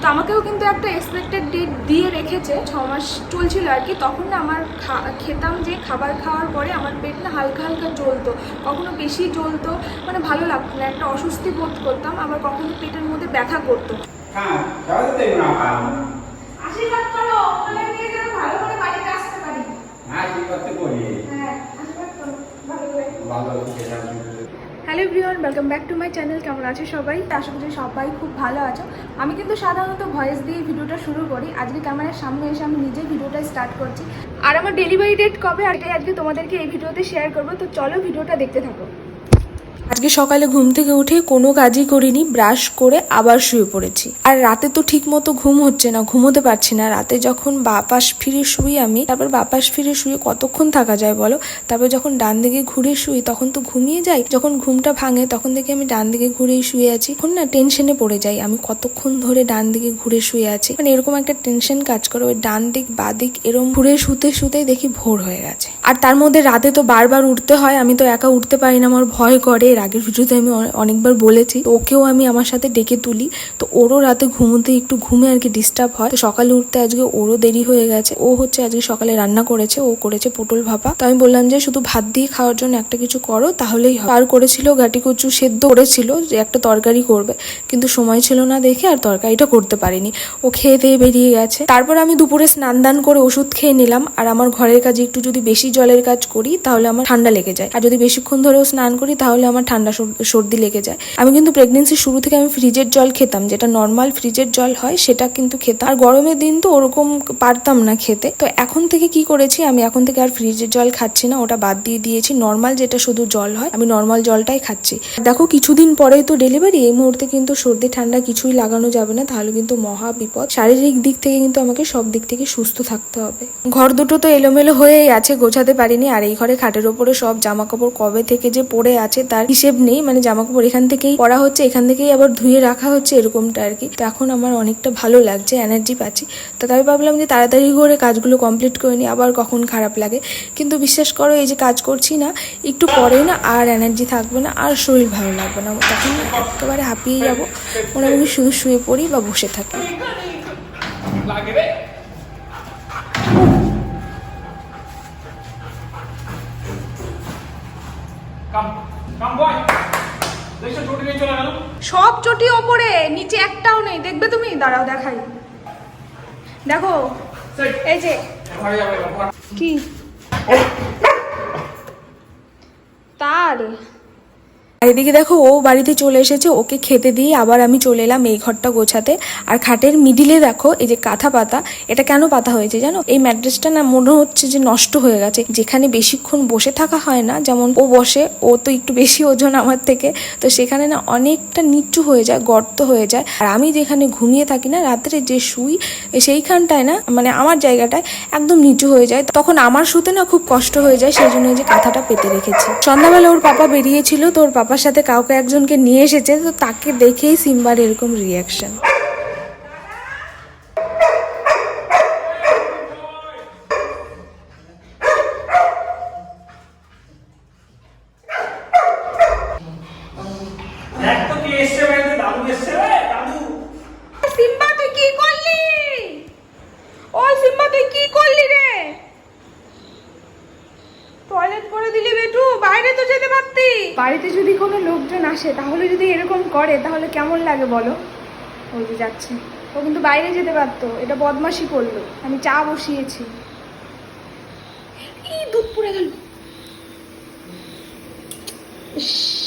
তো আমাকেও কিন্তু একটা এক্সপেক্টেড ডেট দিয়ে রেখেছে ছ মাস চলছিল আর কি। তখন না আমার খা- খেতাম যে খাবার খাওয়ার পরে আমার পেট না হালকা হালকা জ্বলতো কখনো বেশি জ্বলতো মানে ভালো লাগতো না একটা অস্বস্তি বোধ করতাম আবার কখনো পেটের মধ্যে ব্যথা করতো। হ্যাঁ সবাই তো তেমন আপার আশীর্বাদ করো ওখানে নিয়ে যেন ভালো করে বাড়িতে আসতে পারি। হ্যাঁ ঠিক করি। হ্যাঁ আশীর্বাদ করো ভালো করে। ভালো খেতে hello everyone welcome back to my channel কেমন আছে সবাই? আশা করছি সবাই খুব ভালো আছো। আমি কিন্তু সাধারণত ভয়েস দিয়ে ভিডিওটা শুরু করি। আজকে ক্যামেরার সামনে এসে আমি নিজে ভিডিওটা স্টার্ট করছি। আর আমার ডেলিভারি ডেট কবে? আর আজকে তোমাদেরকে এই ভিডিওতে শেয়ার করব। তো চলো ভিডিওটা দেখতে থাকো। আজকে সকালে ঘুম থেকে উঠে কোনো কাজই করিনি, ব্রাশ করে আবার শুয়ে পড়েছি। আর রাতে তো ঠিক মতো ঘুম হচ্ছে না, ঘুমোতে পারছি না। রাতে যখন বাপাস ফিরে শুই আমি, তারপর বাপাস ফিরে শুয়ে কতক্ষণ থাকা যায় বলো? তারপর যখন ডান দিকে ঘুরে শুই, তখন তো ঘুমিয়ে যাই। যখন ঘুমটা ভাঙে, তখন দেখি আমি ডান দিকে ঘুরেই শুয়ে আছি। এখন না টেনশনে পড়ে যাই। আমি কতক্ষণ ধরে ডান দিকে ঘুরে শুয়ে আছি। মানে এরকম একটা টেনশন কাজ করে, ওই ডান দিক, বা দিক এরকম ঘুরে শুতে শুতেই দেখি ভোর হয়ে গেছে। আর তার মধ্যে রাতে তো বারবার উঠতে হয়, আমি তো একা উঠতে পারি না, আমার ভয় করে। আগের ভিডিওতে আমি অনেকবার বলেছি তো ওকেও আমি আমার সাথে ডেকে তুলি। তো ওরও রাতে ঘুমোতে একটু ঘুমে আর কি ডিস্টার্ব হয়। তো সকালে উঠতে আজকে ওরও দেরি হয়ে গেছে। ও হচ্ছে আজকে সকালে রান্না করেছে, ও করেছে পটল ভাপা। তো আমি বললাম যে, শুধু ভাত দিয়ে খাওয়ার জন্য একটা কিছু করো, তাহলেই হয় আর করেছিল গাটি কচু সেদ্ধ করেছিল, যে একটা তরকারি করবে। কিন্তু সময় ছিল না দেখে আর তরকারিটা করতে পারিনি। ও খেয়ে দিয়ে বেরিয়ে গেছে। তারপর আমি দুপুরে স্নান দান করে ওষুধ খেয়ে নিলাম। আর আমার ঘরের কাজে একটু যদি বেশি জলের কাজ করি, তাহলে আমার ঠান্ডা লেগে যায়। আর যদি বেশিক্ষণ ধরেও স্নান করি, তাহলে আমার ঠান্ডা সর্দি লেগে যায়। আমি কিন্তু প্রেগনেন্সির শুরু থেকে আমি ফ্রিজের জল খেতাম, যেটা নর্মাল ফ্রিজের জল হয়, সেটা কিন্তু খেতাম। আর গরমের দিন তো ওরকম পারতাম না খেতে। তো এখন থেকে কি করেছি, আমি এখন থেকে আর ফ্রিজের জল খাচ্ছি না, ওটা বাদ দিয়ে দিয়েছি। নর্মাল যেটা শুধু জল হয়, আমি নর্মাল জলটাই খাচ্ছি। দেখো, কিছুদিন পরেই তো ডেলিভারি এই মুহূর্তে কিন্তু সর্দি ঠান্ডা কিছুই লাগানো যাবে না, তাহলে কিন্তু মহা বিপদ। শারীরিক দিক থেকে কিন্তু আমাকে সব দিক থেকে সুস্থ থাকতে হবে। ঘর দুটো তো এলোমেলো হয়েই আছে, গোছাতে পারিনি, আর এই ঘরে খাটের ওপরে সব জামা কাপড় কবে থেকে যে পড়ে আছে, তার হিসেব নেই মানে জামা কাপড় এখান থেকেই পরা হচ্ছে, এখান থেকেই আবার ধুয়ে রাখা হচ্ছে, এরকমটা আর কি। তো এখন আমার অনেকটা ভালো লাগছে এনার্জি পাচ্ছি। তো তাই ভাবলাম যে তাড়াতাড়ি করে কাজগুলো কমপ্লিট করে নিই, আবার কখন খারাপ লাগে। কিন্তু বিশ্বাস করো, এই যে কাজ করছি না, একটু পরে না আর এনার্জি থাকবে না, আর শরীর ভালো লাগবে না। তখন একেবারে হাঁপিয়ে যাব আমি শুধু শুয়ে পড়ি বা বসে থাকি। কাম কাম বয় দেখছ ছুটি নিয়ে চলে গেল? সব চটি ওপরে নিচে একটাও নেই। দেখবে তুমি? দাঁড়াও দেখাই। দেখো এই যে। কি? তার এদিকে দেখো, ও বাড়িতে চলে এসেছে, ওকে খেতে দিয়ে আবার আমি চলে এলাম এই ঘরটা গোছাতে। আর খাটের মিডিলে দেখো, এই যে কাঁথা পাতা, এটা কেন পাতা হয়েছে জানো? এই ম্যাট্রেসটা না মনে হচ্ছে যে নষ্ট হয়ে গেছে। যেখানে বেশিক্ষণ বসে থাকা হয় না, যেমন ও বসে, ও তো একটু বেশি ওজন আমার থেকে, তো সেখানে না অনেকটা নিচু হয়ে যায়, গর্ত হয়ে যায়। আর আমি যেখানে ঘুমিয়ে থাকি না, রাত্রে যে শুই, সেইখানটায় না মানে আমার জায়গাটায় একদম নিচু হয়ে যায়। তখন আমার শুতে না খুব কষ্ট হয়ে যায়, সেই জন্য যে কাঁথাটা পেতে রেখেছি। সন্ধ্যাবেলা ওর পাপা বেরিয়েছিল, তো ওর পাপার সাথে কাউকে একজনকে নিয়ে এসেছে তো তাকে দেখেই সিম্বার এরকম রিয়াকশন দেখ তো কে এসছে বাড়িতে দাদু এসছে রে দাদু সিম্বা তুই কি করলি ও সিম্বা তুই কি করলি রে টয়লেট করে দিলি বেটু বাইরে তো যেতে পারতি বাড়িতে যদি কোনো লোকজন আসে, তাহলে যদি এরকম করে, তাহলে কেমন লাগে বলো? ওই যে যাচ্ছে। ও কিন্তু বাইরে যেতে পারতো, এটা বদমাসি করল। আমি চা বসিয়েছি। এই দুধ পড়ে গেল। ইস।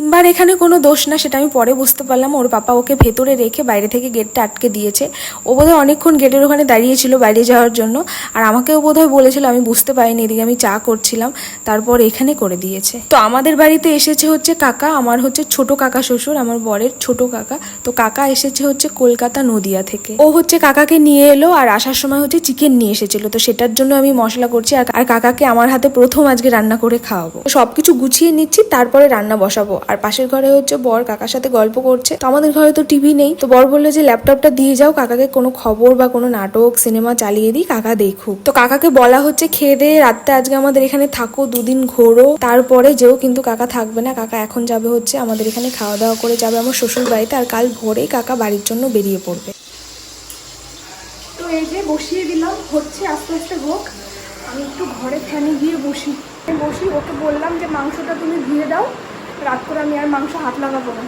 সিম্বার এখানে কোনো দোষ না, সেটা আমি পরে বুঝতে পারলাম। ওর পাপা ওকে ভেতরে রেখে বাইরে থেকে গেটটা আটকে দিয়েছে। ও বোধহয় অনেকক্ষণ গেটের ওখানে দাঁড়িয়েছিল বাইরে যাওয়ার জন্য। আর আমাকেও বোধহয় বলেছিল, আমি বুঝতে পারিনি, এদিকে আমি চা করছিলাম। তারপর এখানে করে দিয়েছে। তো আমাদের বাড়িতে এসেছে হচ্ছে কাকা, আমার হচ্ছে ছোট কাকা শ্বশুর, আমার বরের ছোট কাকা। তো কাকা এসেছে হচ্ছে কলকাতা নদিয়া থেকে। ও হচ্ছে কাকাকে নিয়ে এলো আর আসার সময় হচ্ছে চিকেন নিয়ে এসেছিল। তো সেটার জন্য আমি মশলা করছি আর কাকাকে আমার হাতে প্রথম আজকে রান্না করে খাওয়াবো। সবকিছু গুছিয়ে নিচ্ছি, তারপরে রান্না বসাবো। আর পাশের ঘরে হচ্ছে বর কাকার সাথে গল্প করছে। তো আমাদের ঘরে তো টিভি নেই। তো বর বলল যে ল্যাপটপটা দিয়ে যাও, কাকাকে কোনো খবর বা কোনো নাটক সিনেমা চালিয়ে দিই, কাকা দেখুক। তো কাকাকে বলা হচ্ছে, খেয়ে দিয়ে রাতটা আজকে আমাদের এখানে থাকো, দুদিন ঘোরো। তারপরে যেও কিন্তু কাকা থাকবে না। কাকা এখন যাবে হচ্ছে আমাদের এখানে খাওয়া দাওয়া করে যাবে আমার শ্বশুর বাড়িতে আর কাল ভোরেই কাকা বাড়ির জন্য বেরিয়ে পড়বে। এই যে বসিয়ে দিলাম, হচ্ছে আস্তে আস্তে হোক। আমি একটু ঘরে ফ্যানে গিয়ে বসি। বসি, ওকে বললাম যে, মাংসটা তুমি ধুয়ে দাও। রাত করে আমি আর মাংস হাত লাগাবো না।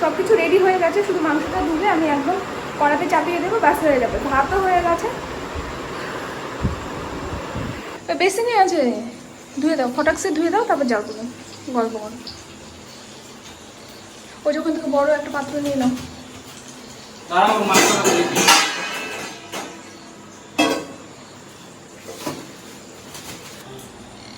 সব কিছু রেডি হয়ে গেছে শুধু মাংসটা ধুলে আমি একদম কড়াতে চাপিয়ে দেবো ব্যাস হয়ে যাবে। ভাতও হয়ে গেছে। বেসিনে আছে। ধুয়ে দাও ফটাকসে ধুয়ে দাও তারপর যাও তুমি গল্প করো। ওই যখন থেকে বড় একটা পাত্র নিয়ে নাও।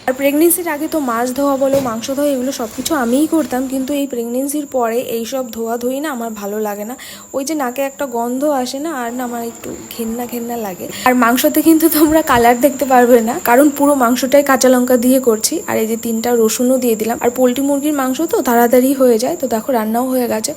আর প্রেগনেন্সির আগে তো মাছ ধোয়া বলো, মাংস ধোয়া, এগুলো সব কিছু আমিই করতাম। কিন্তু এই প্রেগনেন্সির পরে এই সব ধোয়া ধুই না আমার ভালো লাগে না। ওই যে নাকে একটা গন্ধ আসে না, আর না আমার একটু ঘেন্না ঘেন্না লাগে। আর মাংসতে কিন্তু তোমরা কালার দেখতে পারবে না, কারণ পুরো মাংসটাই কাঁচা লঙ্কা দিয়ে করছি। আর এই যে তিনটা রসুনও দিয়ে দিলাম। আর পোলট্রি মুরগির মাংস তো তাড়াতাড়ি হয়ে যায়, তো দেখো রান্নাও হয়ে গেছে।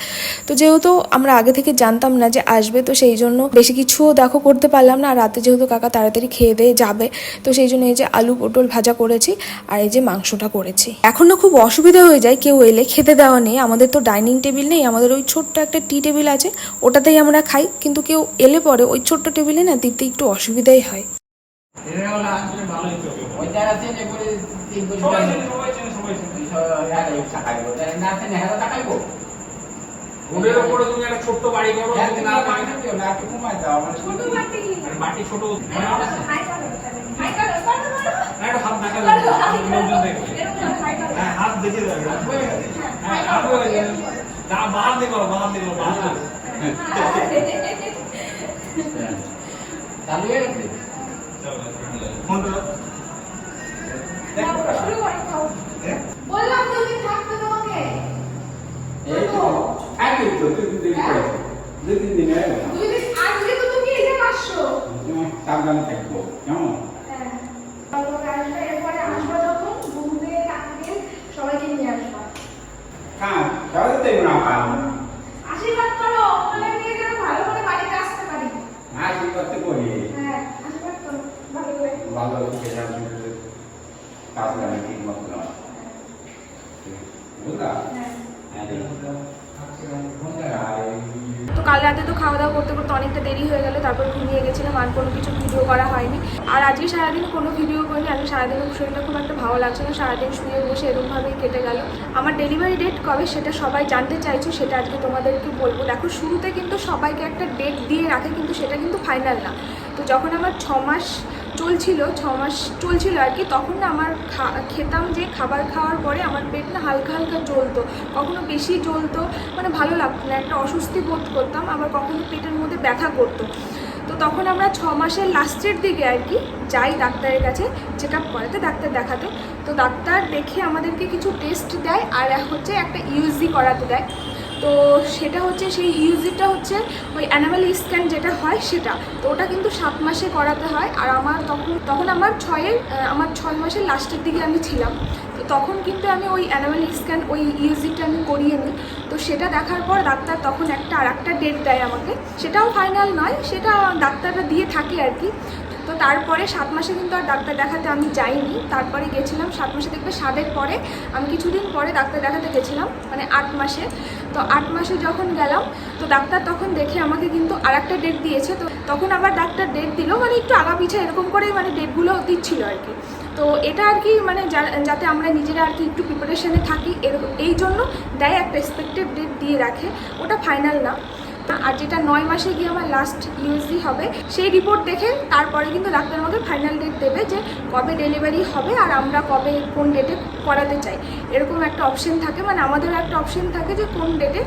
তো যেহেতু আমরা আগে থেকে জানতাম না যে আসবে, তো সেই জন্য বেশি কিছুও দেখো করতে পারলাম না। আর রাতে যেহেতু কাকা তাড়াতাড়ি খেয়ে দিয়ে যাবে, তো সেই জন্য এই যে আলু পটল ভাজা করেছি। আর এই যে মাংসটা করেছি এখন না খুব অসুবিধা হয়ে যায় কেউ এলে খেতে দেওয়া নেই আমাদের তো ডাইনিং টেবিল নেই আমাদের ওই ছোট্ট একটা টি টেবিল আছে ওটাতেই আমরা খাই কিন্তু কেউ এলে পরে ওই ছোট্ট টেবিলে না দিতে একটু অসুবিধাই হয়। হ্যাঁ হ্যাঁ ছোট্ট বাড়ি করো হ্যাঁ না মানে ছোট হাই করো হাই করো হাই করো না, একটু হাত দেখা যাবে লোকজন দেখবে হ্যাঁ হাত দেখে হ্যাঁ হাত হয়ে বাহার দিয়ে বাহার দিয়ে বাহার চালু হয়ে গেছে বললাম থাকতে তোমাকে। এই তো তো দুই তিন দিন দুই দিন দুই দিন আজকে তো তুমি এখানে আসছো। সাবধানে থাকব কেমন হ্যাঁ তারপর আসবে এরপরে আসবে যখন ঘুমতে কাককে সবাইকে নিয়ে আসবা হ্যাঁ সবাই তো না পাবো আশীর্বাদ করো ওখানে নিয়ে যেন ভালো করে বাড়িতে আসতে পারি হাসি করতে করি হ্যাঁ আশীর্বাদ করো ভালো ভালো থেকে যাবে কাজ করে ঠিক মতো না। বুঝলা? হ্যাঁ তো কাল রাতে তো খাওয়া দাওয়া করতে করতে অনেকটা দেরি হয়ে গেল, তারপর ঘুমিয়ে গেছিলাম, আর কোনো কিছু ভিডিও করা হয়নি। আর আজকে সারাদিন কোনো ভিডিও করিনি, আমি সারাদিন শরীরটা খুব একটা ভালো লাগছে না, সারাদিন শুয়ে বসে এরকমভাবেই কেটে গেল। আমার ডেলিভারি ডেট কবে সেটা সবাই জানতে চাইছো, সেটা আজকে তোমাদেরকে বলব। দেখো, শুরুতে কিন্তু সবাইকে একটা ডেট দিয়ে রাখে, কিন্তু সেটা কিন্তু ফাইনাল না। তো যখন আমার ছ মাস চলছিল, ছ মাস চলছিল আর কি। তখন না আমার খেতাম যে খাবার খাওয়ার পরে আমার পেট না হালকা হালকা জ্বলতো। কখনো বেশি জ্বলতো মানে ভালো লাগতো না, একটা অস্বস্তি বোধ করতাম, আবার কখনো পেটের মধ্যে ব্যথা করতো। তো তখন আমরা ছ মাসের লাস্টের দিকে আর কি যাই ডাক্তারের কাছে চেক আপ করাতে, ডাক্তার দেখাতে। তো ডাক্তার দেখে আমাদেরকে কিছু টেস্ট দেয়, আর হচ্ছে একটা ইউজি করাতে দেয়। তো সেটা হচ্ছে সেই ইউজিটা হচ্ছে ওই অ্যানিমাল স্ক্যান যেটা হয় সেটা। তো ওটা কিন্তু সাত মাসে করাতে হয় আর আমার তখন তখন আমার ছয়ের আমার ছয় মাসের লাস্টের দিকে আমি ছিলাম। তো তখন কিন্তু আমি ওই অ্যানিমাল স্ক্যান ওই ইউজিটা আমি করিয়ে নিই। তো সেটা দেখার পর ডাক্তার তখন একটা আর একটা ডেট দেয় আমাকে। সেটাও ফাইনাল নয়, সেটা ডাক্তাররা দিয়ে থাকে আর কি। তারপরে সাত মাসে কিন্তু আর ডাক্তার দেখাতে আমি যাইনি। তারপরে গেছিলাম সাত মাসে দেখবে সাতের পরে আমি কিছুদিন পরে ডাক্তার দেখাতে গেছিলাম মানে আট মাসে। তো আট মাসে যখন গেলাম, তো ডাক্তার তখন দেখে আমাকে কিন্তু আর একটা ডেট দিয়েছে। তো তখন আবার ডাক্তার ডেট দিল মানে একটু আগা পিছা এরকম করেই মানে ডেটগুলো দিচ্ছিল আর কি। তো এটা আর কি মানে যাতে আমরা নিজেরা আর কি একটু প্রিপারেশনে থাকি, এরকম, এই জন্য দেয় একটা এক্সপেক্টেড ডেট দিয়ে রাখে। ওটা ফাইনাল না। আর যেটা নয় মাসে গিয়ে আমার লাস্ট ইউএসডি হবে, সেই রিপোর্ট দেখে তারপরে কিন্তু ডাক্তার আমাকে ফাইনাল ডেট দেবে যে কবে ডেলিভারি হবে আর আমরা কবে কোন ডেটে করাতে চাই। এরকম একটা অপশন থাকে মানে আমাদের একটা অপশন থাকে যে কোন ডেটে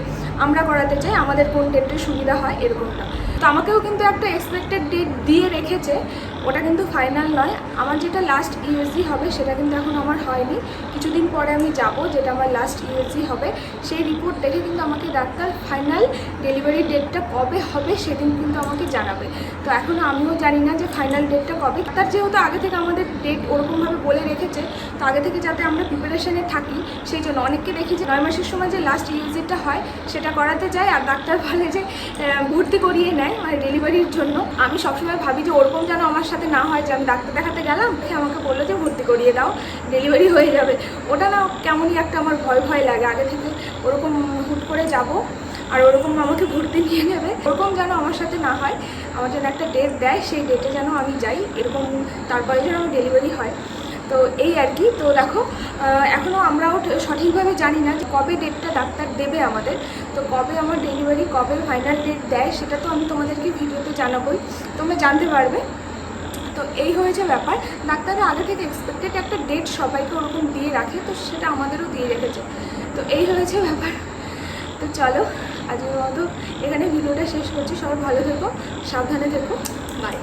আমরা করাতে চাই, আমাদের কোন ডেটে সুবিধা হয়, এরকমটা। তো আমাকেও কিন্তু একটা এক্সপেক্টেড ডেট দিয়ে রেখেছে ওটা কিন্তু ফাইনাল নয়। আমার যেটা লাস্ট ইউএসজি হবে, সেটা কিন্তু এখন আমার হয়নি। কিছুদিন পরে আমি যাব, যেটা আমার লাস্ট ইউএসজি হবে। সেই রিপোর্ট দেখে কিন্তু আমাকে ডাক্তার ফাইনাল ডেলিভারি ডেটটা কবে হবে, সেদিন কিন্তু আমাকে জানাবে। তো এখনও আমিও জানি না যে ফাইনাল ডেটটা কবে। তার যেহেতু আগে থেকে আমাদের ডেট ওরকমভাবে বলে রেখেছে, তো আগে থেকে যাতে আমরা প্রিপারেশনে থাকি, সেই জন্য অনেককে দেখি যে নয় মাসের সময় যে লাস্ট ইউজিটটা হয়, সেটা করাতে যায় আর ডাক্তার বলে যে ভর্তি করিয়ে নেয় মানে ডেলিভারির জন্য। আমি সবসময় ভাবি যে ওরকম যেন আমার সাথে না হয় যে আমি ডাক্তার দেখাতে গেলাম, সে আমাকে বলল যে ভর্তি করিয়ে দাও ডেলিভারি হয়ে যাবে। ওটা না কেমনই একটা আমার ভয় ভয় লাগে। আগে থেকে ওরকম হুট করে যাব আর ওরকম আমাকে ঘুরতে নিয়ে নেবে। ওরকম যেন আমার সাথে না হয়, আমার যেন একটা ডেট দেয়, সেই ডেটে যেন আমি যাই। এরকম তারপরে যেন আমার ডেলিভারি হয়। তো এই আর কি। তো দেখো এখনও আমরাও সঠিকভাবে জানি না যে কবে ডেটটা ডাক্তার দেবে আমাদের। তো কবে আমার ডেলিভারি কবে ফাইনাল ডেট দেয়, সেটা তো আমি তোমাদেরকে ভিডিওতে জানাবোই। তোমরা জানতে পারবে। তো এই হয়েছে ব্যাপার। ডাক্তাররা আগে থেকে এক্সপেক্টেড একটা ডেট সবাইকে ওরকম দিয়ে রাখে, তো সেটা আমাদেরও দিয়ে রেখেছে। তো এই হয়েছে ব্যাপার। তো চলো, আজকের মতো এখানে ভিডিওটা শেষ করছি। সবাই ভালো থেকো, সাবধানে থেকো। বাই